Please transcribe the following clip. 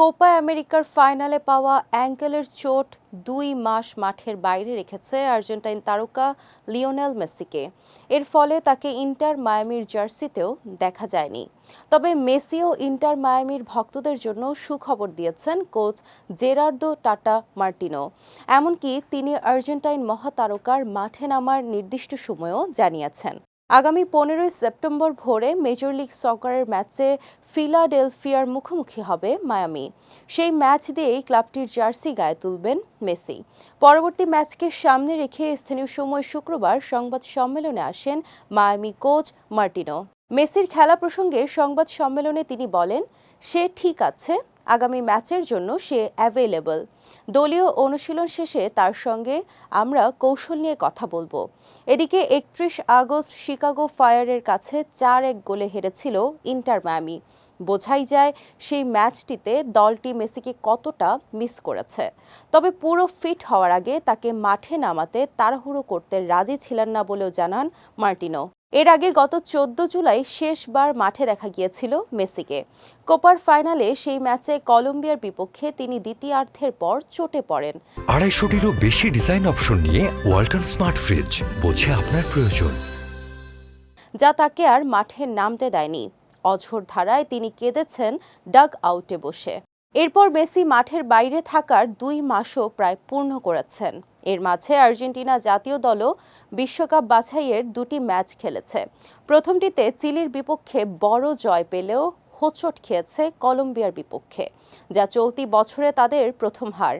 Copa আমেরিকার ফাইনালে পাওয়া অ্যাঙ্কেলের চোট দুই মাস মাঠের বাইরে রেখেছে আর্জেন্টাইন তারকা লিওনেল মেসিকে। এর ফলে তাকে ইন্টার মায়ামির জার্সিতেও দেখা যায়নি। তবে মেসি ও ইন্টার মায়ামির ভক্তদের জন্য সুখবর দিয়েছেন কোচ জেরার্দো টাটা মার্টিনো। এমনকি তিনি আর্জেন্টাইন মহাতারকার মাঠে নামার নির্দিষ্ট সময়ও জানিয়েছেন। আগামী পনেরোই সেপ্টেম্বর ভোরে মেজর লিগ সকারের ম্যাচে ফিলাডেলফিয়ার মুখোমুখি হবে মায়ামি। সেই ম্যাচ দিয়েই ক্লাবটির জার্সি গায়ে তুলবেন মেসি। পরবর্তী ম্যাচকে সামনে রেখে স্থানীয় সময় শুক্রবার সংবাদ সম্মেলনে আসেন মায়ামি কোচ মার্টিনো। মেসির খেলা প্রসঙ্গে সংবাদ সম্মেলনে তিনি বলেন, সে ঠিক আছে, আগামী ম্যাচের জন্য সে অ্যাভেলেবল দলীয় অনুশীলন শেষে তার সঙ্গে আমরা কৌশল নিয়ে কথা বলব। এদিকে একত্রিশ আগস্ট শিকাগো ফায়ারের কাছে চার এক গোলে হেরেছিল ইন্টার মায়ামি। বোঝাই যায় সেই ম্যাচটিতে দলটি মেসিকে কতটা মিস করেছে। তবে পুরো ফিট হওয়ার আগে তাকে মাঠে নামাতে তাড়াহুড়ো করতে রাজি ছিলেন না বলেও জানান মার্টিনো। এর আগে গত চোদ্দ জুলাই শেষবার মাঠে দেখা গিয়েছিল মেসিকে। কোপার ফাইনালে সেই ম্যাচে কলম্বিয়ার বিপক্ষে তিনি দ্বিতীয়ার্ধের পর চোটে পড়েন। আড়াইশোটিরও বেশি ডিজাইন অপশন নিয়ে ওয়ালটন স্মার্ট ফ্রিজ বোঝে আপনার প্রয়োজন। যা তাকে আর মাঠে নামতে দেয়নি। অঝোর ধারায় তিনি কেঁদেছেন ডাগ আউটে বসে। এরপর মেসি মাঠের বাইরে থাকার দুই মাসও প্রায় পূর্ণ করেছেন। এর মাঝে আর্জেন্টিনা জাতীয় দলও বিশ্বকাপ বাছাইয়ের দুটি ম্যাচ খেলেছে। প্রথমটিতে চিলির বিপক্ষে বড় জয় পেলেও হোঁচট খেয়েছে কলম্বিয়ার বিপক্ষে, যা চলতি বছরে তাদের প্রথম হার।